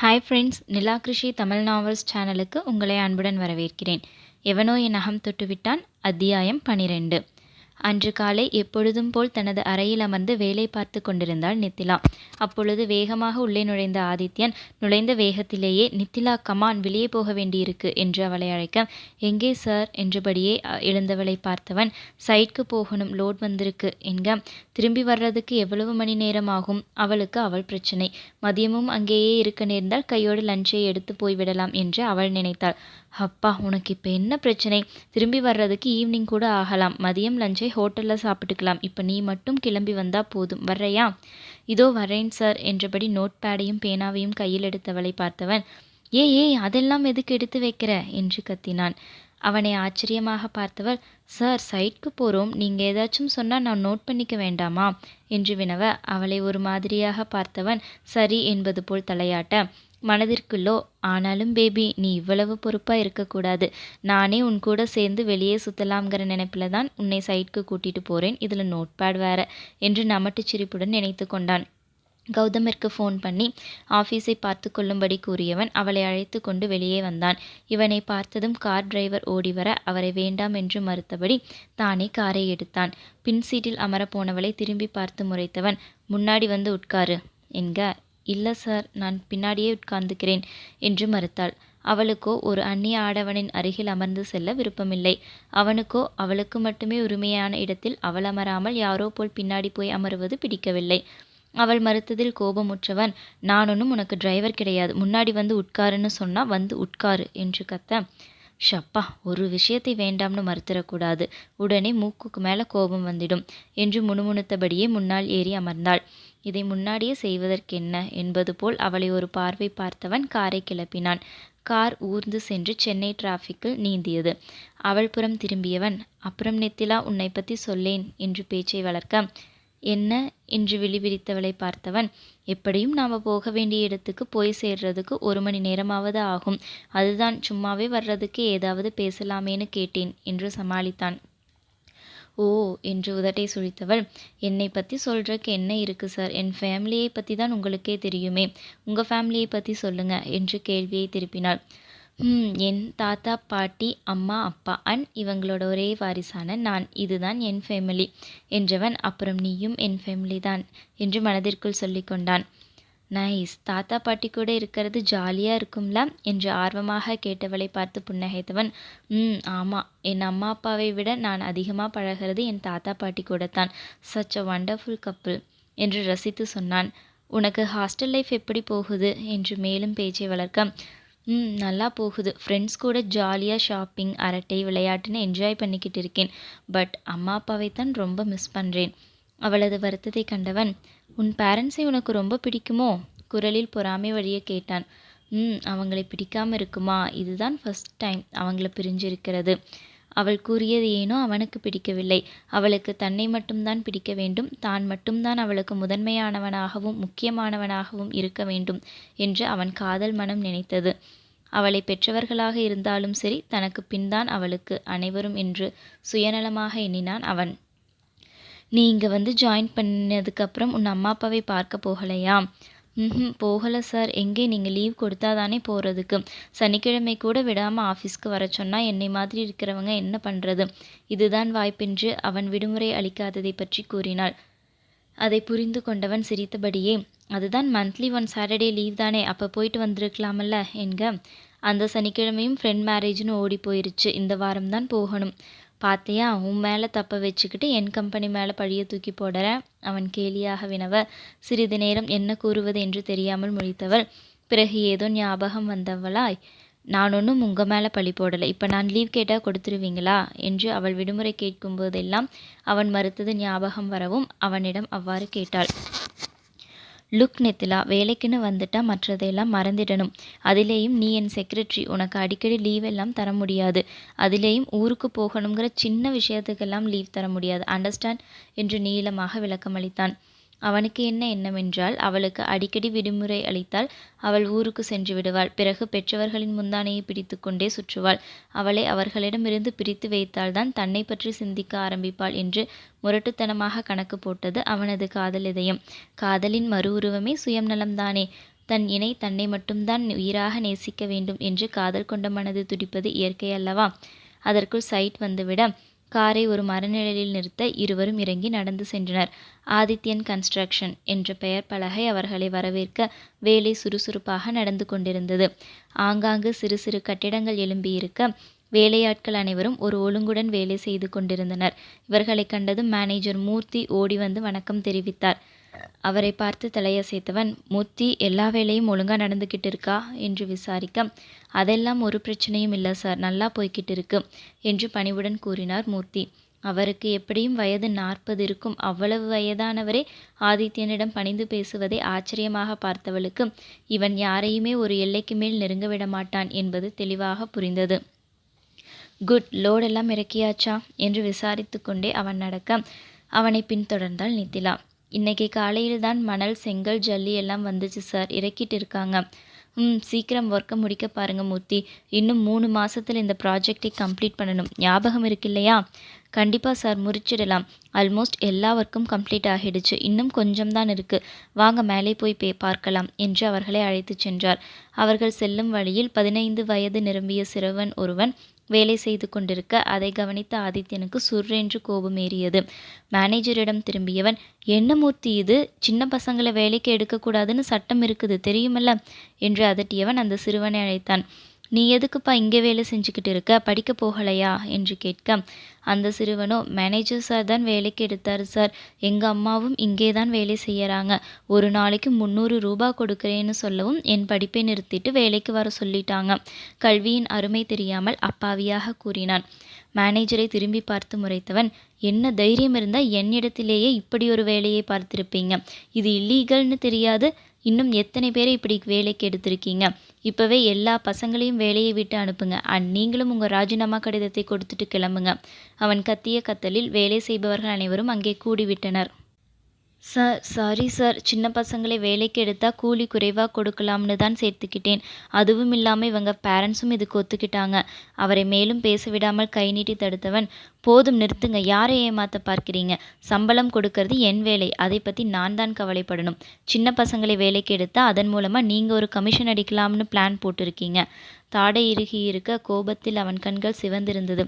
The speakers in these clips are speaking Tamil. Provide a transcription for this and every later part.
Hi friends Nilakrishi Tamil novels சேனலுக்கு உங்களை அன்புடன் வரவேற்கிறேன். எவனோ என் அகம் தொட்டுவிட்டான் அத்தியாயம் பனிரெண்டு. அன்று காலை எப்பொழுதும் போல் தனது அறையில் அமர்ந்து வேலை பார்த்து கொண்டிருந்தாள் நித்திலா. அப்பொழுது வேகமாக உள்ளே நுழைந்த ஆதித்யன் நுழைந்த வேகத்திலேயே நித்திலா கமான் வெளியே போக வேண்டியிருக்கு என்று அவளை அழைக்க எங்கே சார் என்றபடியே எழுந்தவளை பார்த்தவன் சைட்க்கு போகணும் லோட் வந்திருக்கு என்க திரும்பி வர்றதுக்கு எவ்வளவு மணி நேரம் ஆகும்? அவளுக்கு அவள் பிரச்சனை. மதியமும் அங்கேயே இருக்க நேர்ந்தால் கையோடு லஞ்சை எடுத்து போய்விடலாம் என்று அவள் நினைத்தாள். அப்பா உனக்கு இப்போ என்ன பிரச்சனை? திரும்பி வர்றதுக்கு ஈவினிங் கூட ஆகலாம். மதியம் லஞ்சை ஹோட்டலில் சாப்பிட்டுக்கலாம். இப்போ நீ மட்டும் கிளம்பி வந்தால் போதும். வர்றையா? இதோ வரேன் சார் என்றபடி நோட் பேடையும் பேனாவையும் கையில் எடுத்தவளை பார்த்தவன் ஏ ஏய் அதெல்லாம் எதுக்கு எடுத்து வைக்கிற? என்று கத்தினான். அவனை ஆச்சரியமாக பார்த்தவள் சார் சைட்க்கு போகிறோம் நீங்கள் ஏதாச்சும் சொன்னால் நான் நோட் பண்ணிக்க வேண்டாமா? என்று வினவ அவளை ஒரு மாதிரியாக பார்த்தவன் சரி என்பது போல் தலையாட்ட மனதிற்குள்ளோ ஆனாலும் பேபி நீ இவ்வளவு பொறுப்பாக இருக்கக்கூடாது. நானே உன் கூட சேர்ந்து வெளியே சுற்றலாம்ங்கிற நினைப்பில் தான் உன்னை சைட்க்கு கூட்டிகிட்டு போகிறேன் இதில் நோட்பேட் வேற என்று நமட்டுச் சிரிப்புடன் நினைத்து கொண்டான். கௌதமிற்கு ஃபோன் பண்ணி ஆஃபீஸை பார்த்து கொள்ளும்படி கூறியவன் அவளை அழைத்து கொண்டு வெளியே வந்தான். இவனை பார்த்ததும் கார் டிரைவர் ஓடி வர அவரை வேண்டாம் என்று மறுத்தபடி தானே காரை எடுத்தான். பின் சீட்டில் அமரப் போனவளை திரும்பி பார்த்து முறைத்தவன் முன்னாடி வந்து உட்காரு. என்க இல்லை சார் நான் பின்னாடியே உட்கார்ந்துக்கிறேன் என்று மறுத்தாள். அவளுக்கோ ஒரு அந்நிய ஆடவனின் அருகில் அமர்ந்து செல்ல விருப்பமில்லை. அவனுக்கோ அவளுக்கு மட்டுமே உரிமையான இடத்தில் அவள் அமராமல் யாரோ போல் பின்னாடி போய் அமருவது பிடிக்கவில்லை. அவள் மறுத்ததில் கோபமுற்றவன் நான் ஒன்றும் உனக்கு டிரைவர் கிடையாது. முன்னாடி வந்து உட்காருன்னு சொன்னா வந்து உட்காரு என்று கத்த ஷப்பா ஒரு விஷயத்தை வேண்டாம்னு மறுத்திடக்கூடாது உடனே மூக்குக்கு மேலே கோபம் வந்துடும் என்று முணுமுணுத்தபடியே முன்னால் ஏறி அமர்ந்தாள். இதை முன்னாடியே செய்வதற்கென்ன? என்பது போல் அவளை ஒரு பார்வை பார்த்தவன் காரை கிளப்பினான். கார் ஊர்ந்து சென்று சென்னை டிராஃபிக்கில் நீந்தியது. அவள் புறம் திரும்பியவன் அப்புறம் நெத்திலா உன்னை பற்றி சொல்லேன் என்று பேச்சை வளர்க்க. என்ன? என்று விழிவிரித்தவளை பார்த்தவன் எப்படியும் நாம் போக வேண்டிய இடத்துக்கு போய் சேர்றதுக்கு ஒரு மணி நேரமாவது ஆகும். அதுதான் சும்மாவே வர்றதுக்கு ஏதாவது பேசலாமேன்னு கேட்டேன் என்று சமாளித்தான். ஓ என்று உதட்டை சுழித்தவள். என்னை பற்றி சொல்கிறக்கு என்ன இருக்குது சார் என் ஃபேமிலியை பற்றி தான் உங்களுக்கே தெரியுமே. உங்கள் ஃபேமிலியை பற்றி சொல்லுங்கள் என்று கேள்வியை திருப்பினாள். ம் என் தாத்தா பாட்டி அம்மா அப்பா அண்ட் இவங்களோட ஒரே வாரிசான நான். இதுதான் என் ஃபேமிலி என்றவன். அப்புறம் நீயும் என் ஃபேமிலி தான் என்று மனதிற்குள் சொல்லிக்கொண்டான். நைஸ் தாத்தா பாட்டி கூட இருக்கிறது ஜாலியாக இருக்கும்ல? என்று ஆர்வமாக கேட்டவளை பார்த்து புன்னகைத்தவன் ம் ஆமாம் என் அம்மா அப்பாவை விட நான் அதிகமாக பழகிறது என் தாத்தா பாட்டி கூட தான் சச் அ வண்டர்ஃபுல் கப்பிள் என்று ரசித்து சொன்னான். உனக்கு ஹாஸ்டல் லைஃப் எப்படி போகுது? என்று மேலும் பேச்சை வளர்க்க ம் நல்லா போகுது. ஃப்ரெண்ட்ஸ் கூட ஜாலியாக ஷாப்பிங் அரட்டை விளையாட்டுன்னு என்ஜாய் பண்ணிக்கிட்டு இருக்கேன். பட் அம்மா அப்பாவை தான் ரொம்ப மிஸ் பண்ணுறேன் அவளது வருத்தத்தை கண்டவன் உன் பேரண்ட்ஸை உனக்கு ரொம்ப பிடிக்குமோ? குரலில் பொறாமை வழிய கேட்டான். ம் அவங்களை பிடிக்காம இருக்குமா? இதுதான் ஃபர்ஸ்ட் டைம் அவங்கள பிரிஞ்சிருக்கிறது. அவள் கூறியது ஏனோ அவனுக்கு பிடிக்கவில்லை. அவளுக்கு தன்னை மட்டும்தான் பிடிக்க வேண்டும். தான் மட்டும்தான் அவளுக்கு முதன்மையானவனாகவும் முக்கியமானவனாகவும் இருக்க வேண்டும் என்று அவன் காதல் மனம் நினைத்தது. அவளை பெற்றவர்களாக இருந்தாலும் சரி தனக்கு பின்தான் அவளுக்கு அனைவரும் என்று சுயநலமாக எண்ணினான் அவன். நீ இங்கே வந்து ஜாயின் பண்ணதுக்கப்புறம் உன் அம்மா அப்பாவை பார்க்க போகலையா? ம் போகலை சார் எங்கே? நீங்கள் லீவ் கொடுத்தா தானே போகிறதுக்கு சனிக்கிழமை கூட விடாமல் ஆஃபீஸ்க்கு வர சொன்னால் என்னை மாதிரி இருக்கிறவங்க என்ன பண்ணுறது இதுதான் வாய்ப்பென்று அவன் விடுமுறை அளிக்காததை பற்றி கூறினாள். அதை புரிந்து கொண்டவன் சிரித்தபடியே அதுதான் மந்த்லி ஒன் சாட்டர்டே லீவ் தானே. அப்போ போயிட்டு வந்திருக்கலாமல்ல என்க? அந்த சனிக்கிழமையும் ஃப்ரெண்ட் மேரேஜ்னு ஓடி போயிருச்சு. இந்த வாரம் தான் போகணும். பாத்தியா உன் மேலே தப்ப வச்சுக்கிட்டு என் கம்பெனி மேலே பழிய தூக்கி போடற. அவன் கேலியாக வினவ சிறிது நேரம் என்ன கூறுவது என்று தெரியாமல் முழித்தவள் பிறகு ஏதோ ஞாபகம் வந்தவளாய் நான் ஒன்றும் உங்கள் மேலே பழி போடலை இப்போ நான் லீவ் கேட்டால் கொடுத்துருவீங்களா? என்று அவள் விடுமுறை கேட்கும் போதெல்லாம் அவன் மறுத்தது ஞாபகம் வரவும் அவனிடம் அவ்வாறு கேட்டாள். லுக் நெத்திலா வேலைக்குன்னு வந்துட்டா மற்றதையெல்லாம் மறந்திடணும். அதிலேயும் நீ என் செக்ரட்டரி உனக்கு அடிக்கடி லீவ் எல்லாம் தர முடியாது. அதிலேயும் ஊருக்கு போகணுங்கிற சின்ன விஷயத்துக்கெல்லாம் லீவ் தர முடியாது. அண்டர்ஸ்டாண்ட் என்று நீளமாக விளக்கமளித்தான். அவனுக்கு என்ன எண்ணமென்றால் அவளுக்கு அடிக்கடி விடுமுறை அளித்தால் அவள் ஊருக்கு சென்று விடுவாள். பிறகு பெற்றவர்களின் முந்தானையை பிடித்து கொண்டே சுற்றுவாள். அவளை அவர்களிடமிருந்து பிரித்து வைத்தால்தான் தன்னை பற்றி சிந்திக்க ஆரம்பிப்பாள் என்று முரட்டுத்தனமாக கணக்கு போட்டது அவனது காதல் இதயம். காதலின் மறு உருவமே சுயம் நலம்தானே தன் இணை தன்னை மட்டும்தான் உயிராக நேசிக்க வேண்டும் என்று காதல் கொண்ட மனது துடிப்பது இயற்கை அல்லவா? அதற்குள் சைட் வந்துவிட காரை ஒரு மரநிழலில் நிறுத்த இருவரும் இறங்கி நடந்து சென்றனர். ஆதித்யன் கன்ஸ்ட்ரக்ஷன் என்ற பெயர் பலகை அவர்களை வரவேற்க வேலை சுறுசுறுப்பாக நடந்து கொண்டிருந்தது. ஆங்காங்கு சிறு சிறு கட்டிடங்கள் எழும்பியிருக்க வேலையாட்கள் அனைவரும் ஒரு ஒழுங்குடன் வேலை செய்து கொண்டிருந்தனர். இவர்களை கண்டதும் மேனேஜர் மூர்த்தி ஓடி வந்து வணக்கம் தெரிவித்தார். அவரை பார்த்து தலையசைத்தவன் மூர்த்தி எல்லா வேலையும் ஒழுங்காக நடந்துக்கிட்டு இருக்கா என்று விசாரிக்க அதெல்லாம் ஒரு பிரச்சனையும் இல்லை சார் நல்லா போய்கிட்டு இருக்கு என்று பணிவுடன் கூறினார் மூர்த்தி. அவருக்கு எப்படியும் வயது நாற்பது இருக்கும். அவ்வளவு வயதானவரே ஆதித்யனிடம் பணிந்து பேசுவதை ஆச்சரியமாக பார்த்தவளுக்கு இவன் யாரையுமே ஒரு எல்லைக்கு மேல் நெருங்க விட மாட்டான் என்பது தெளிவாக புரிந்தது. குட் லோடெல்லாம் இறக்கியாச்சா? என்று விசாரித்து கொண்டே அவன் நடக்க அவனை பின்தொடர்ந்தாள் நித்திலா. இன்னைக்கு காலையில் தான் மணல் செங்கல் ஜல்லி எல்லாம் வந்துச்சு சார் இறக்கிட்டு இருக்காங்க. ம் சீக்கிரம் ஒர்க்கை முடிக்க பாருங்கள் மூர்த்தி. இன்னும் மூணு மாதத்தில் இந்த ப்ராஜெக்டை கம்ப்ளீட் பண்ணணும். ஞாபகம் இருக்கு இல்லையா? கண்டிப்பாக சார் முறிச்சிடலாம். ஆல்மோஸ்ட் எல்லா ஒர்க்கும் கம்ப்ளீட் ஆகிடுச்சு. இன்னும் கொஞ்சம் தான் இருக்குது வாங்க மேலே போய் பே பார்க்கலாம் என்று அவர்களை அழைத்து சென்றார். அவர்கள் செல்லும் வழியில் பதினைந்து வயது நிரம்பிய சிறுவன் ஒருவன் வேலை செய்து கொண்டிருக்க அதை கவனித்த ஆதித்யனுக்கு சுர்ரென்று கோபம் ஏறியது மேனேஜரிடம் திரும்பியவன் என்ன மூர்த்தி இது? சின்ன பசங்களை வேலைக்கு எடுக்கக்கூடாதுன்னு சட்டம் இருக்குது தெரியுமல்ல? என்று அதட்டியவன் அந்த சிறுவனை அழைத்தான். நீ எதுக்குப்பா இங்கே வேலை செஞ்சுக்கிட்டு இருக்க? படிக்க போகலையா? என்று கேட்க அந்த சிறுவனோ மேனேஜர் சார் தான் வேலைக்கு எடுத்தார் சார் எங்கள் அம்மாவும் இங்கே தான் வேலை செய்யறாங்க. ஒரு நாளைக்கு முந்நூறு ரூபா கொடுக்குறேன்னு சொல்லவும் என் படிப்பை நிறுத்திட்டு வேலைக்கு வர சொல்லிட்டாங்க. கல்வியின் அருமை தெரியாமல் அப்பாவியாக கூறினான். மேனேஜரை திரும்பி பார்த்து முறைத்தவன் என்ன தைரியம் இருந்தால் என்னிடத்திலேயே இப்படி ஒரு வேலையை பார்த்திருப்பீங்க? இது இல்லீகல்னு தெரியாது. இன்னும் எத்தனை பேரை இப்படி வேலைக்கு எடுத்திருக்கீங்க? இப்போவே எல்லா பசங்களையும் வேலையை விட்டு அனுப்புங்க. அண்ட் நீங்களும் உங்கள் ராஜினாமா கடிதத்தை கொடுத்துட்டு கிளம்புங்க. அவன் கத்திய கத்தலில் வேலை செய்பவர்கள் அனைவரும் அங்கே கூடிவிட்டனர். Sir sorry sir. சின்ன பசங்களை வேலைக்கு எடுத்தால் கூலி குறைவாக கொடுக்கலாம்னு தான் சேர்த்துக்கிட்டேன். அதுவும் இல்லாமல் இவங்க பேரண்ட்ஸும் இதுக்கு ஒத்துக்கிட்டாங்க. அவரை மேலும் பேச விடாமல் கை நீட்டி தடுத்தவன் போதும் நிறுத்துங்க. யாரை ஏமாத்த பார்க்கிறீங்க? சம்பளம் கொடுக்கறது என் வேலை. அதை பற்றி நான் தான் கவலைப்படணும். சின்ன பசங்களை வேலைக்கு எடுத்தால் அதன் மூலமாக நீங்கள் ஒரு கமிஷன் அடிக்கலாம்னு பிளான் போட்டிருக்கீங்க. தாடை இறுகி இருக்க கோபத்தில் அவன் கண்கள் சிவந்திருந்தது.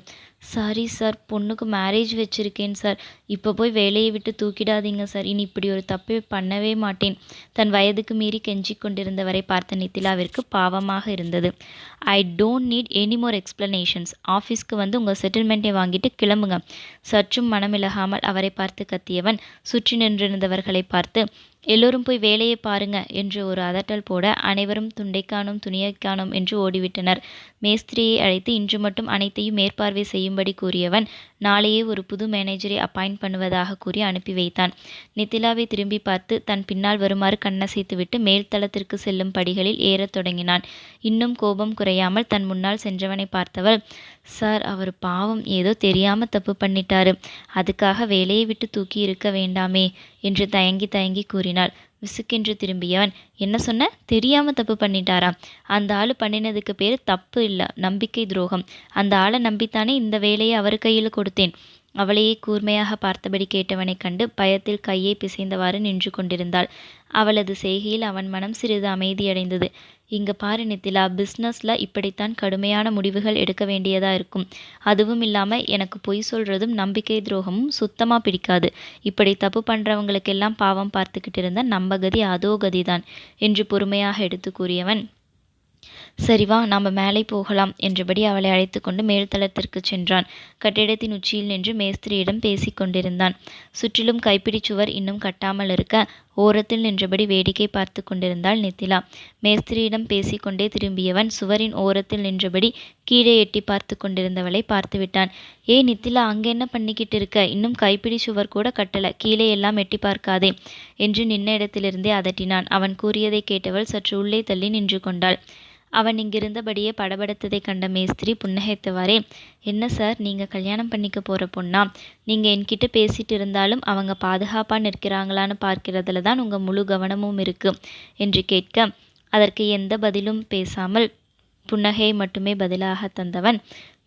சாரி சார் பொண்ணுக்கு மேரேஜ் வச்சிருக்கேன் சார் இப்போ போய் வேலையை விட்டு தூக்கிடாதீங்க சார் இனி இப்படி ஒரு தப்பை பண்ணவே மாட்டேன். தன் வயதுக்கு மீறி கெஞ்சி கொண்டிருந்தவரை பார்த்த நித்திலாவிற்கு பாவமாக இருந்தது. I don't need any more explanations ஆஃபீஸ்க்கு வந்து உங்கள் செட்டில்மெண்ட்டை வாங்கிட்டு கிளம்புங்க. சற்றும் மனமிலகாமல் அவரை பார்த்து கத்தியவன் சுற்றி நின்றிருந்தவர்களை பார்த்து எல்லோரும் போய் வேலையை பாருங்க என்று ஒரு அதட்டல் போட அனைவரும் துண்டை காணும் துணியை என்று ஓடிவிட்டனர். மேஸ்திரியை அழைத்து இன்று மட்டும் அனைத்தையும் மேற்பார்வை செய்யும்படி கூறியவன் நாளையே ஒரு புது மேனேஜரை அப்பாயிண்ட் பண்ணுவதாக கூறி அனுப்பி வைத்தான். நித்திலாவை திரும்பி பார்த்து தன் பின்னால் வருமாறு கண்ணசைத்துவிட்டு மேல்தளத்திற்கு செல்லும் படிகளில் ஏறத் தொடங்கினான். இன்னும் கோபம் குறையாமல் தன் முன்னால் சென்றவனை பார்த்தவள் சார் அவர் பாவம் ஏதோ தெரியாம தப்பு பண்ணிட்டாரு. அதுக்காக வேலையை விட்டு தூக்கி இருக்க வேண்டாமே. என்று தயங்கி தயங்கி கூறினாள். விசுக்கென்று திரும்பியவன் என்ன சொன்ன? தெரியாம தப்பு பண்ணிட்டாராம். அந்த ஆளு பண்ணினதுக்கு பேர் தப்பு இல்லை நம்பிக்கை துரோகம். அந்த ஆளை நம்பித்தானே இந்த வேலையை அவர் கையில் கொடுத்தேன். அவளையே கூர்மையாக பார்த்தபடி கேட்டவனைக் கண்டு பயத்தில் கையை பிசைந்தவாறு நின்று கொண்டிருந்தாள். அவளது செய்கையில் அவன் மனம் சிறிது அமைதியடைந்தது. இங்க பாரு நித்திலா பிஸ்னஸ்ல இப்படித்தான் கடுமையான முடிவுகள் எடுக்க வேண்டியதா இருக்கும். அதுவும் இல்லாம எனக்கு பொய் சொல்றதும் நம்பிக்கை துரோகமும் சுத்தமா பிடிக்காது. இப்படி தப்பு பண்றவங்களுக்கெல்லாம் பாவம் பார்த்துக்கிட்டு இருந்த நம்ம கதி அதோ கதிதான் என்று பொறுமையாக எடுத்து கூறியவன். சரி வா நாம் மேலே போகலாம் என்றபடி அவளை அழைத்து கொண்டு மேல்தளத்திற்கு சென்றான். கட்டிடத்தின் உச்சியில் நின்று மேஸ்திரியிடம் பேசிக் கொண்டிருந்தான். சுற்றிலும் கைப்பிடி சுவர் இன்னும் கட்டாமல் இருக்க ஓரத்தில் நின்றபடி வேடிக்கை பார்த்து கொண்டிருந்தாள் நித்திலா. மேஸ்திரியிடம் பேசிக்கொண்டே திரும்பியவன் சுவரின் ஓரத்தில் நின்றபடி கீழே எட்டி பார்த்து கொண்டிருந்தவளை பார்த்துவிட்டான். ஏ நித்திலா அங்கே என்ன பண்ணிக்கிட்டு இருக்க? இன்னும் கைப்பிடி சுவர் கூட கட்டல. கீழே எல்லாம் எட்டி பார்க்காதே என்று நின்ன இடத்திலிருந்தே அதட்டினான். அவன் கூறியதை கேட்டவள் சற்று உள்ளே தள்ளி நின்று கொண்டாள். அவன் இங்கிருந்தபடியே படபடத்ததை கண்ட மேஸ்திரி புன்னகைத்தவாறே என்ன சார் நீங்கள் கல்யாணம் பண்ணிக்க போகிற பொண்ணா? நீங்கள் என்கிட்ட பேசிட்டு இருந்தாலும் அவங்க பாதுகாப்பாக நிற்கிறாங்களான்னு பார்க்கிறதுல தான் உங்கள் முழு கவனமும் இருக்கு என்று கேட்க அதற்கு எந்த பதிலும் பேசாமல் புன்னகையை மட்டுமே பதிலாக தந்தவன்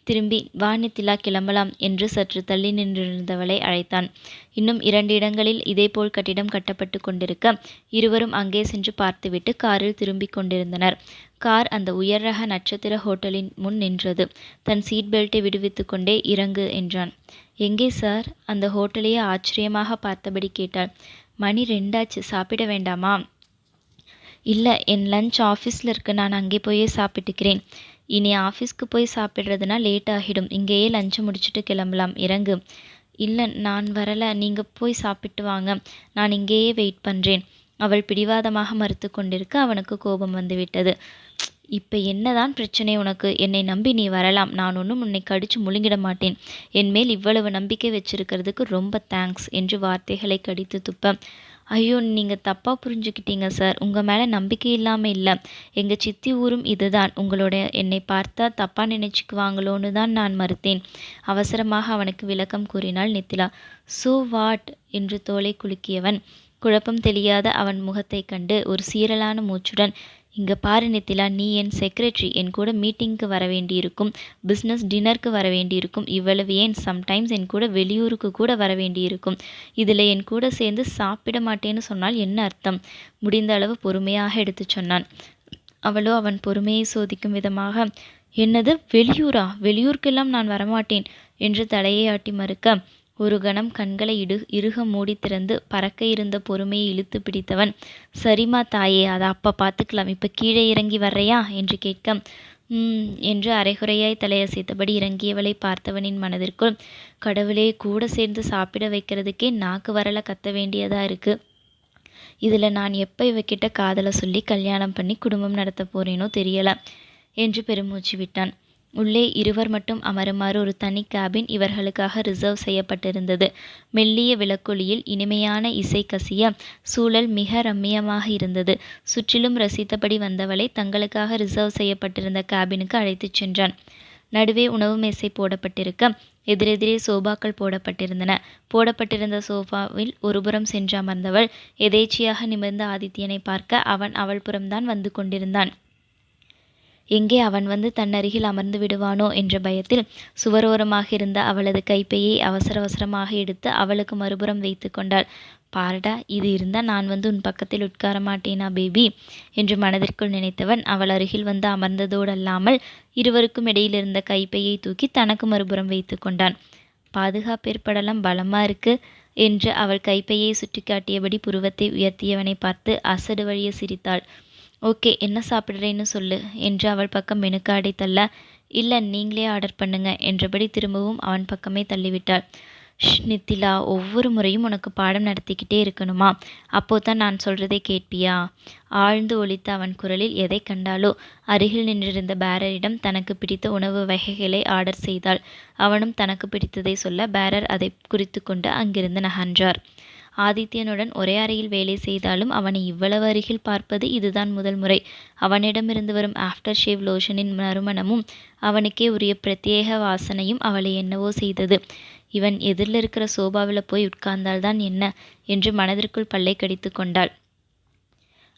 திரும்பி வா நித்திலா கிளம்பலாம் என்று சற்று தள்ளி நின்றிருந்தவளை அழைத்தான். இன்னும் இரண்டு இடங்களில் இதேபோல் கட்டிடம் கட்டப்பட்டு கொண்டிருக்க இருவரும் அங்கே சென்று பார்த்துவிட்டு காரில் திரும்பிக் கொண்டிருந்தனர். கார் அந்த உயர் ரக நட்சத்திர ஹோட்டலின் முன் நின்றது. தன் சீட் பெல்ட்டை விடுவித்து கொண்டே இறங்கு என்றான். எங்கே சார்? அந்த ஹோட்டலையே ஆச்சரியமாக பார்த்தபடி கேட்டாள். மணி ரெண்டாச்சு. சாப்பிட வேண்டாமா? இல்லை. என் லஞ்ச் ஆஃபீஸில் இருக்கு. நான் அங்கே போயே சாப்பிட்டுக்கிறேன். இனி ஆஃபீஸ்க்கு போய் சாப்பிட்றதுனா லேட் ஆகிடும். இங்கேயே லஞ்சு முடிச்சுட்டு கிளம்பலாம். இறங்கு. இல்லை நான் வரலை. நீங்கள் போய் சாப்பிட்டு வாங்க. நான் இங்கேயே வெயிட் பண்ணுறேன் அவள் பிடிவாதமாக மறுத்து கொண்டிருக்க அவனுக்கு கோபம் வந்துவிட்டது. இப்போ என்னதான் பிரச்சனை உனக்கு? என்னை நம்பி நீ வரலாம். நான் ஒன்றும் உன்னை கடிச்சு முழுங்கிட மாட்டேன். என் மேல் இவ்வளவு நம்பிக்கை வச்சிருக்கிறதுக்கு ரொம்ப தேங்க்ஸ் என்று வார்த்தைகளை கடித்து துப்ப. ஐயோ நீங்கள் தப்பாக புரிஞ்சுக்கிட்டீங்க சார். உங்கள் மேலே நம்பிக்கை இல்லாமல் இல்லை. எங்கள் சித்தி ஊரும் இதுதான். உங்களோட என்னை பார்த்தா தப்பாக நினச்சிக்குவாங்களோன்னு தான் நான் மறுத்தேன். அவசரமாக அவனுக்கு விளக்கம் கூறினாள் நித்திலா. சோ வாட் என்று தோலை குலுக்கியவன். குழப்பம் தெரியாத அவன் முகத்தை கண்டு ஒரு சீரலான மூச்சுடன் இங்கே பாரு நித்திலா நீ என் செக்ரட்டரி என் கூட மீட்டிங்க்கு வர வேண்டியிருக்கும். பிஸ்னஸ் டின்னருக்கு வர வேண்டியிருக்கும். இவ்வளவு ஏன்? சம்டைம்ஸ் என் கூட வெளியூருக்கு கூட வர வேண்டியிருக்கும். இதில் என் கூட சேர்ந்து சாப்பிட மாட்டேன்னு சொன்னால் என்ன அர்த்தம்? முடிந்த அளவு பொறுமையாக எடுத்து சொன்னான். அவளோ அவன் பொறுமையை சோதிக்கும் விதமாக என்னது? வெளியூரா? வெளியூருக்கெல்லாம் நான் வரமாட்டேன் என்று தலையை ஆட்டி மறுக்க ஒரு கணம் கண்களை இடு இறுக மூடி திறந்து பறக்க இருந்த பொறுமையை இழுத்து பிடித்தவன் சரிம்மா தாயே அதை அப்போ பார்த்துக்கலாம். இப்போ கீழே இறங்கி வர்றையா? என்று கேட்க ம் என்று அரைகுறையாய் தலையசைத்தபடி இறங்கியவளை பார்த்தவனின் மனதிற்குள் கடவுளே கூட சேர்ந்து சாப்பிட வைக்கிறதுக்கே நாக்கு வரல கத்த வேண்டியதா இருக்கு. இதில் நான் எப்போ இவக்கிட்ட காதலை சொல்லி கல்யாணம் பண்ணி குடும்பம் நடத்த போறேனோ தெரியல என்று பெருமூச்சு விட்டான். உள்ளே இருவர் மட்டும் அமருமாறு ஒரு தனி கேபின் இவர்களுக்காக ரிசர்வ் செய்யப்பட்டிருந்தது. மெல்லிய விளக்கொளியில் இனிமையான இசை கசிய சூழல் மிக ரம்மியமாக இருந்தது. சுற்றிலும் ரசித்தபடி வந்தவளை தங்களுக்காக ரிசர்வ் செய்யப்பட்டிருந்த கேபினுக்கு அழைத்துச் சென்றான். நடுவே உணவு மேசை போடப்பட்டிருக்க எதிரெதிரே சோபாக்கள் போடப்பட்டிருந்தன. போடப்பட்டிருந்த சோஃபாவில் ஒருபுறம் சென்று அமர்ந்தவள் எதேச்சியாக நிமிர்ந்த ஆதித்யனை பார்க்க அவன் அவள் புறம்தான் வந்து கொண்டிருந்தான். எங்கே அவன் வந்து தன்னருகில் அமர்ந்து விடுவானோ என்ற பயத்தில் சுவரோரமாக இருந்த அவளது கைப்பையை அவசர அவசரமாக எடுத்து அவளுக்கு மறுபுறம் வைத்து கொண்டாள். பாரடா இது இருந்தால் நான் வந்து உன் பக்கத்தில் உட்கார மாட்டேனா பேபி? என்று மனதிற்குள் நினைத்தவன் அவள் அருகில் வந்து அமர்ந்ததோடு அல்லாமல் இருவருக்கும் இடையில் இருந்த கைப்பையை தூக்கி தனக்கு மறுபுறம் வைத்து கொண்டான். பாதுகாப்பு ஏற்படலாம் பலமா இருக்கு? என்று அவள் கைப்பையை சுட்டிக்காட்டியபடி புருவத்தை உயர்த்தியவனை பார்த்து அசடு வழிய சிரித்தாள். ஓகே என்ன சாப்பிட்றேன்னு சொல்லு என்று அவள் பக்கம் மெனுக்காடை தள்ள இல்லை நீங்களே ஆர்டர் பண்ணுங்க என்றபடி திரும்பவும் அவன் பக்கமே தள்ளிவிட்டாள். ஷ் நித்திலா ஒவ்வொரு முறையும் உனக்கு பாடம் நடத்திக்கிட்டே இருக்கணுமா? அப்போ தான் நான் சொல்கிறதை கேட்பியா? ஆழ்ந்து ஒலித்த அவன் குரலில் எதை கண்டாலோ அருகில் நின்றிருந்த பேரரிடம் தனக்கு பிடித்த உணவு வகைகளை ஆர்டர் செய்தாள். அவனும் தனக்கு பிடித்ததை சொல்ல பேரர் அதை குறித்து கொண்டு அங்கிருந்து நகன்றார். ஆதித்யனுடன் ஒரே அறையில் வேலை செய்தாலும் அவனை இவ்வளவு அருகில் பார்ப்பது இதுதான் முதல் முறை. அவனிடமிருந்து வரும் ஆஃப்டர் ஷேவ் லோஷனின் நறுமணமும் அவனுக்கே உரிய பிரத்யேக வாசனையும் அவளை என்னவோ செய்தது. இவன் எதிரில் இருக்கிற சோபாவில் போய் உட்கார்ந்தால்தான் என்ன? என்று மனதிற்குள் பல்லை கடித்து கொண்டாள்.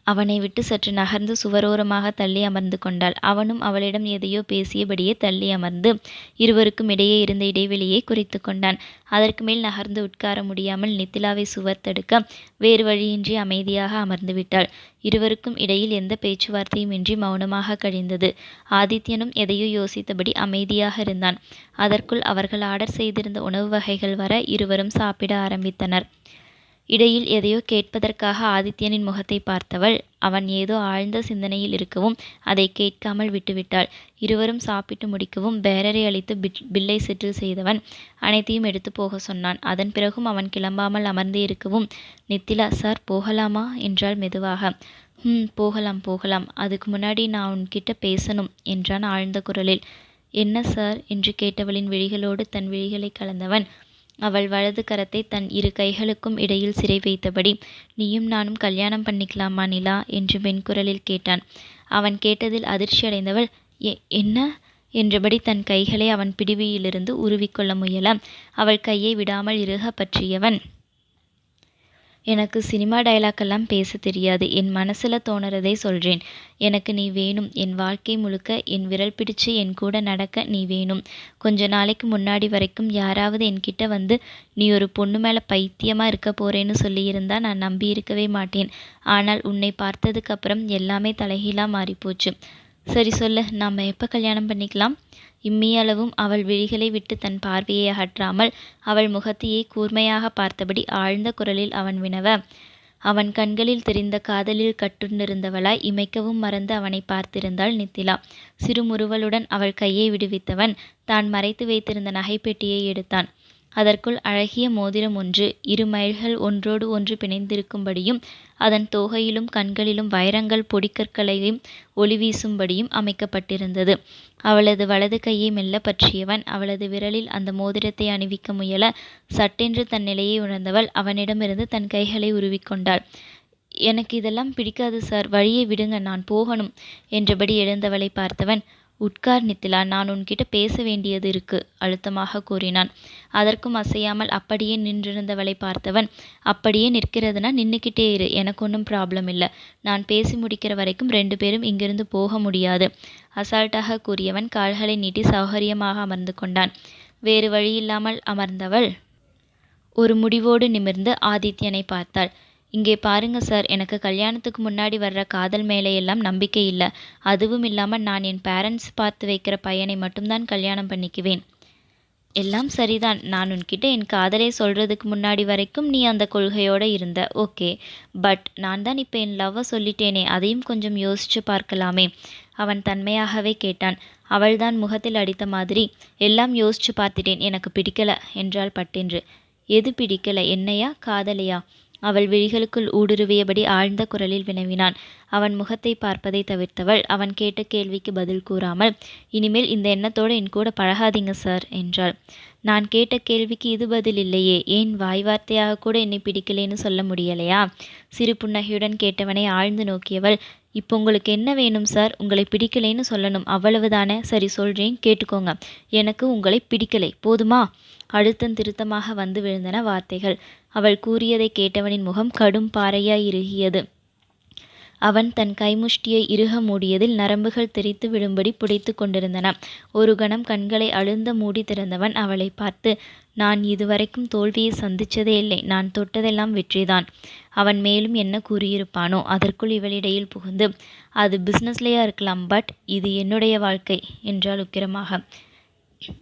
அவனை விட்டு சற்று நகர்ந்து சுவரோரமாக தள்ளி அமர்ந்து கொண்டாள். அவனும் அவளிடம் எதையோ பேசியபடியே தள்ளி அமர்ந்து இருவருக்கும் இடையே இருந்த இடைவெளியை குறைத்து கொண்டான். அதற்கு மேல் நகர்ந்து உட்கார முடியாமல் நித்திலாவை சுவர் தடுக்க வேறு வழியின்றி அமைதியாக அமர்ந்து விட்டாள். இருவருக்கும் இடையில் எந்த பேச்சுவார்த்தையும் இன்றி மௌனமாக கழிந்தது. ஆதித்யனும் எதையோ யோசித்தபடி அமைதியாக இருந்தான். அதற்குள் அவர்கள் ஆர்டர் செய்திருந்த உணவு வகைகள் வர இருவரும் சாப்பிட ஆரம்பித்தனர். இடையில் எதையோ கேட்பதற்காக ஆதித்யனின் முகத்தை பார்த்தவள் அவன் ஏதோ ஆழ்ந்த சிந்தனையில் இருக்கவும் அதை கேட்காமல் விட்டுவிட்டாள். இருவரும் சாப்பிட்டு முடிக்கவும் பேரரை அளித்து பில்லை செட்டில் செய்தவன் அனைத்தையும் எடுத்து போக சொன்னான். அதன் பிறகும் அவன் கிளம்பாமல் அமர்ந்தே இருக்கவும் நித்திலா சார் போகலாமா? என்றாள் மெதுவாக. ம் போகலாம் போகலாம். அதுக்கு முன்னாடி நான் உன்கிட்ட பேசணும் என்றான் ஆழ்ந்த குரலில். என்ன சார்? என்று கேட்டவளின் விழிகளோடு தன் விழிகளை கலந்தவன். அவள் வலது கரத்தை தன் இரு கைகளுக்கும் இடையில் சிறை வைத்தபடி நீயும் நானும் கல்யாணம் பண்ணிக்கலாமா நிலா என்று மென்குரலில் கேட்டான். அவன் கேட்டதில் அதிர்ச்சியடைந்தவள் எ என்ன என்றபடி தன் கைகளை அவன் பிடிவியிலிருந்து உருவிக்கொள்ள முயல. அவள் கையை விடாமல் இறுக பற்றியவன் எனக்கு சினிமா டயலாக்கெல்லாம் பேச தெரியாது. என் மனசில் தோணுறதை சொல்கிறேன் எனக்கு நீ வேணும். என் வாழ்க்கை முழுக்க என் விரல் பிடிச்சு என் கூட நடக்க நீ வேணும். கொஞ்ச நாளைக்கு முன்னாடி வரைக்கும் யாராவது என்கிட்ட வந்து நீ ஒரு பொண்ணு மேலே பைத்தியமாக இருக்க போறேன்னு சொல்லியிருந்தா நான் நம்பி இருக்கவே மாட்டேன். ஆனால் உன்னை பார்த்ததுக்கு அப்புறம் எல்லாமே தலைகீழாக மாறிப்போச்சு. சரி சொல்லு நாம் எப்போ கல்யாணம் பண்ணிக்கலாம்? இம்மியளவும் அவள் விழிகளை விட்டு தன் பார்வையை அகற்றாமல் அவள் முகத்தையே கூர்மையாக பார்த்தபடி ஆழ்ந்த குரலில் அவன் வினவ அவன் கண்களில் தெரிந்த காதலில் கட்டுண்டிருந்தவளாய் இமைக்கவும் மறந்து அவனை பார்த்திருந்தாள் நித்திலா. சிறுமுறுவலுடன் அவள் கையை விடுவித்தவன் தான் மறைத்து வைத்திருந்த நகைப்பெட்டியை எடுத்தான். அதற்குள் அழகிய மோதிரம் ஒன்று இரு மயில்கள் ஒன்றோடு ஒன்று பிணைந்திருக்கும்படியும் அதன் தோகையிலும் கண்களிலும் வைரங்கள் பொடிக்கற்களையும் ஒளி வீசும்படியும் அமைக்கப்பட்டிருந்தது. அவளது வலது கையை மெல்ல பற்றியவன் அவளது விரலில் அந்த மோதிரத்தை அணிவிக்க முயல சட்டென்று தன் நிலையை உணர்ந்தவள் அவனிடமிருந்து தன் கைகளை உருவிக்கொண்டாள். எனக்கு இதெல்லாம் பிடிக்காது சார் வழியை விடுங்க நான் போகணும் என்றபடி எழுந்தவளை பார்த்தவன் உட்கார் நித்திலா நான் உன்கிட்ட பேச வேண்டியது இருக்கு அழுத்தமாக கூறினான். அதற்கும் அசையாமல் அப்படியே நின்றிருந்தவளை பார்த்தவன் அப்படியே நிற்கிறதுனா நின்றுக்கிட்டே இரு எனக்கு ஒன்றும் ப்ராப்ளம் இல்லை. நான் பேசி முடிக்கிற வரைக்கும் ரெண்டு பேரும் இங்கிருந்து போக முடியாது. அசால்ட்டாக கூறியவன் கால்களை நீட்டி சௌகரியமாக அமர்ந்து கொண்டான். வேறு வழியில்லாமல் அமர்ந்தவள் ஒரு முடிவோடு நிமிர்ந்து ஆதித்யனை பார்த்தாள். இங்கே பாருங்க சார் எனக்கு கல்யாணத்துக்கு முன்னாடி வர்ற காதல் மேலே எல்லாம் நம்பிக்கை இல்லை. அதுவும் இல்லாமல் நான் என் பேரண்ட்ஸ் பார்த்து வைக்கிற பையனை மட்டும்தான் கல்யாணம் பண்ணிக்குவேன். எல்லாம் சரிதான். நான் உன்கிட்ட என் காதலை சொல்கிறதுக்கு முன்னாடி வரைக்கும் நீ அந்த கொள்கையோடு இருந்த. ஓகே. பட் நான் தான் இப்போ என் லவ்வை சொல்லிட்டேனே. அதையும் கொஞ்சம் யோசிச்சு பார்க்கலாமே. அவன் தன்மையாகவே கேட்டான். அவள்தான் முகத்தில் அடித்த மாதிரி. எல்லாம் யோசிச்சு பார்த்துட்டேன். எனக்கு பிடிக்கல என்றாள் பட்டென்று. எது பிடிக்கல? என்னையா? காதலையா? அவள் விழிகளுக்குள் ஊடுருவியபடி ஆழ்ந்த குரலில் வினவினான். அவன் முகத்தை பார்ப்பதை தவிர்த்தவள் அவன் கேட்ட கேள்விக்கு பதில் கூறாமல் இனிமேல் இந்த எண்ணத்தோடு என் கூட பழகாதீங்க சார் என்றாள். நான் கேட்ட கேள்விக்கு இது பதில் இல்லையே. ஏன் வாய் வார்த்தையாக கூட என்னை பிடிக்கலேன்னு சொல்ல முடியலையா? சிறு புன்னகையுடன் கேட்டவனை ஆழ்ந்து நோக்கியவள் இப்போ உங்களுக்கு என்ன வேணும் சார்? உங்களை பிடிக்கலைன்னு சொல்லணும். அவ்வளவுதானே? சரி சொல்கிறேன் கேட்டுக்கோங்க. எனக்கு உங்களை பிடிக்கலை. போதுமா? அழுத்தம் திருத்தமாக வந்து விழுந்தன வார்த்தைகள். அவள் கூறியதை கேட்டவனின் முகம் கடும் பாறையாய் இறுகியது. அவன் தன் கைமுஷ்டியை இறுக மூடியதில் நரம்புகள் தெரித்து விடும்படி புடைத்து கொண்டிருந்தன. ஒரு கணம் கண்களை அழுந்த மூடி திறந்தவன் அவளை பார்த்து நான் இதுவரைக்கும் தோல்வியை சந்திச்சதே இல்லை. நான் தொட்டதெல்லாம் வெற்றிதான். அவன் மேலும் என்ன கூறியிருப்பானோ அதற்குள் இவளிடையில் புகுந்து அது பிஸ்னஸ்லேயா இருக்கலாம் பட் இது என்னுடைய வாழ்க்கை என்றால் உக்கிரமாக.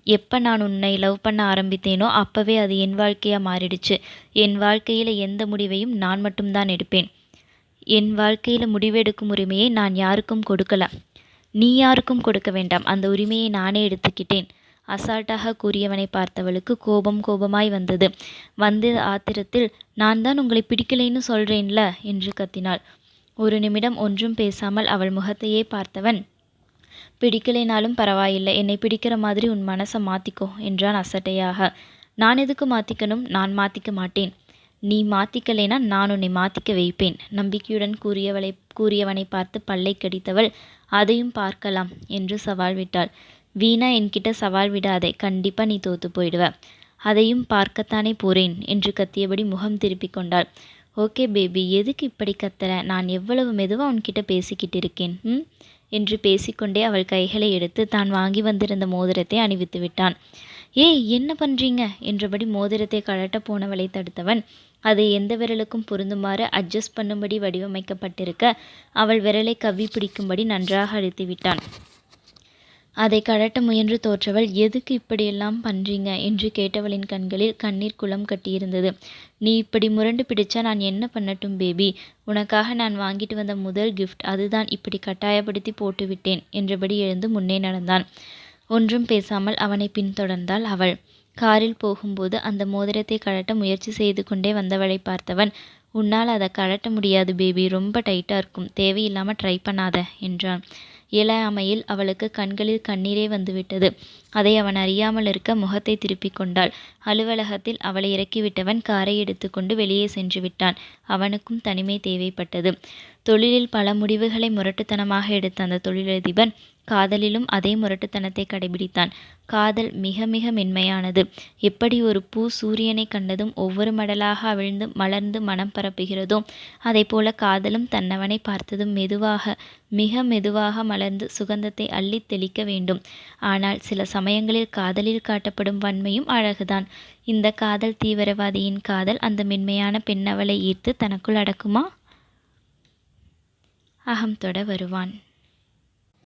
எப்போ நான் உன்னை லவ் பண்ண ஆரம்பித்தேனோ அப்போவே அது என் வாழ்க்கையாக மாறிடுச்சு. என் வாழ்க்கையில் எந்த முடிவையும் நான் மட்டும்தான் எடுப்பேன். என் வாழ்க்கையில் முடிவெடுக்கும் உரிமையை நான் யாருக்கும் கொடுக்கல. நீ யாருக்கும் கொடுக்க வேண்டாம். அந்த உரிமையை நானே எடுத்துக்கிட்டேன். அசால்ட்டாக கூறியவனை பார்த்தவளுக்கு கோபம் கோபமாய் வந்தது. வந்து ஆத்திரத்தில் நான் தான் உங்களை பிடிக்கலைன்னு சொல்கிறேன்ல என்று கத்தினாள். ஒரு நிமிடம் ஒன்றும் பேசாமல் அவள் முகத்தையே பார்த்தவன் பிடிக்கலைனாலும் பரவாயில்லை. என்னை பிடிக்கிற மாதிரி உன் மனசை மாற்றிக்கோ என்றான் அசட்டையாக. நான் எதுக்கு மாற்றிக்கணும் நான் மாற்றிக்க மாட்டேன். நீ மாற்றிக்கலைனா நான் உன்னை மாற்றிக்க வைப்பேன். நம்பிக்கையுடன் கூறியவளை கூறியவனை பார்த்து பல்லை கடித்தவள் அதையும் பார்க்கலாம் என்று சவால் விட்டாள். வீணா என்கிட்ட சவால் விடாதே. கண்டிப்பாக நீ தோத்து போயிடுவ. அதையும் பார்க்கத்தானே போறேன் என்று கத்தியபடி முகம் திருப்பிக் கொண்டாள். ஓகே பேபி எதுக்கு இப்படி கத்தல நான் எவ்வளவு மெதுவாக உன்கிட்ட பேசிக்கிட்டு இருக்கேன் ம்? என்று பேசிக்கொண்டே அவள் கைகளை எடுத்து தான் வாங்கி வந்திருந்த மோதிரத்தை அணிவித்து விட்டான். ஏய் என்ன பண்ணுறீங்க என்றபடி மோதிரத்தை கழட்ட போனவளை தடுத்தவன். அது எந்த விரலுக்கும் பொருந்துமாறு அட்ஜஸ்ட் பண்ணும்படி வடிவமைக்கப்பட்டிருக்க அவள் விரலை கவ்வி பிடிக்கும்படி நன்றாக அழுத்தி விட்டான். அதை கழட்ட முயன்று தோற்றவள் எதுக்கு இப்படியெல்லாம் பண்றீங்க? என்று கேட்டவளின் கண்களில் கண்ணீர் குளம் கட்டியிருந்தது. நீ இப்படி முரண்டு பிடிச்சா நான் என்ன பண்ணட்டும் பேபி? உனக்காக நான் வாங்கிட்டு வந்த முதல் கிஃப்ட் அதுதான் இப்படி கட்டாயப்படுத்தி போட்டுவிட்டேன் என்றபடி எழுந்து முன்னே நடந்தான். ஒன்றும் பேசாமல் அவனை பின்தொடர்ந்தாள் அவள். காரில் போகும்போது அந்த மோதிரத்தை கழட்ட முயற்சி செய்து கொண்டே வந்தவளை பார்த்தவன் உன்னால் அதை கழட்ட முடியாது பேபி ரொம்ப டைட்டாக இருக்கும். தேவையில்லாமல் ட்ரை பண்ணாத என்றான். இயலாமையில் அவளுக்கு கண்களில் கண்ணீரே வந்துவிட்டது. அதை அவன் அறியாமல் இருக்க முகத்தை திருப்பிக் கொண்டாள். அலுவலகத்தில் அவளை இறக்கிவிட்டவன் காரை எடுத்துக்கொண்டு வெளியே சென்று விட்டான். அவனுக்கும் தனிமை தேவைப்பட்டது. தொழிலில் பல முடிவுகளை முரட்டுத்தனமாக எடுத்த அந்த தொழிலதிபன் காதலிலும் அதே முரட்டுத்தனத்தை கடைபிடித்தான். காதல் மிக மிக மென்மையானது. எப்படி ஒரு பூ சூரியனை கண்டதும் ஒவ்வொரு மடலாக அவிழ்ந்து மலர்ந்து மனம் பரப்புகிறதோ அதை போல காதலும் தன்னவனை பார்த்ததும் மெதுவாக மிக மெதுவாக மலர்ந்து சுகந்தத்தை அள்ளி தெளிக்க வேண்டும். ஆனால் சில சமயங்களில் காதலில் காட்டப்படும் வன்மையும் அழகுதான். இந்த காதல் தீவிரவாதியின் காதல் அந்த மென்மையான பெண்ணவளை ஈர்த்து தனக்குள் அடக்குமா? அகம் தொட வருவான்.